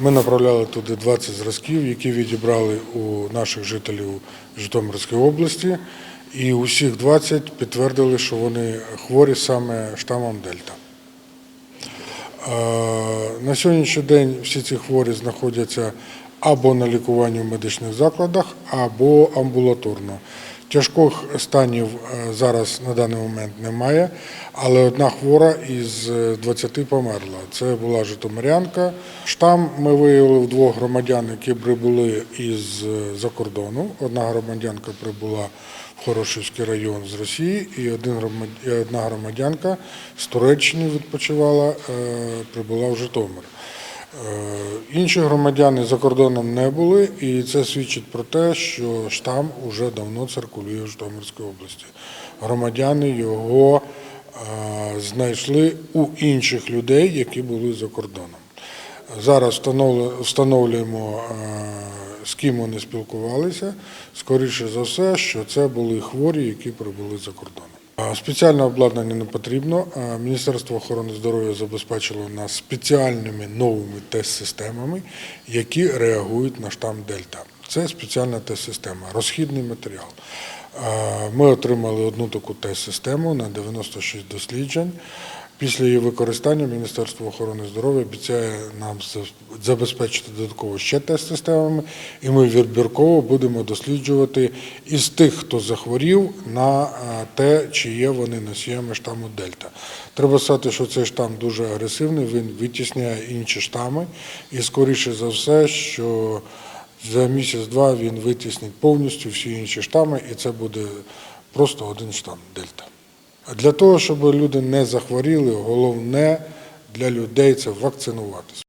Ми направляли туди 20 зразків, які відібрали у наших жителів Житомирської області, і усіх 20 підтвердили, що вони хворі саме штамом Дельта. Е, На сьогоднішній день всі ці хворі знаходяться або на лікуванні в медичних закладах, або амбулаторно. Тяжких станів е, зараз на даний момент немає, але одна хвора із е, 20 померла. Це була Житомирянка. Штам ми виявили в двох громадян, які прибули із е, за кордону. Одна громадянка прибула в Хорошівський район з Росії, і одна громадянка з Туреччини відпочивала, е, прибула в Житомир. Е, Інші громадяни за кордоном не були, і це свідчить про те, що штам уже давно циркулює в Житомирській області. Громадяни його е, знайшли у інших людей, які були за кордоном. Зараз встановлюємо, е, з ким вони спілкувалися. Скоріше за все, що це були хворі, які прибули за кордоном. Спеціальне обладнання не потрібно. Міністерство охорони здоров'я забезпечило нас спеціальними новими тест-системами, які реагують на штам Дельта. Це спеціальна тест-система, розхідний матеріал. Ми отримали одну таку тест-систему на 96 досліджень. Після її використання Міністерство охорони здоров'я обіцяє нам забезпечити додатково ще тест-системами, і ми відбірково будемо досліджувати із тих, хто захворів, на е, те, чи є вони носіями штаму Дельта. Треба сказати, що цей штам дуже агресивний, він витісняє інші штами, і скоріше за все, що за місяць-два він витіснить повністю всі інші штами, і це буде просто один штам Дельта. Для того, щоб люди не захворіли, головне для людей це вакцинуватися.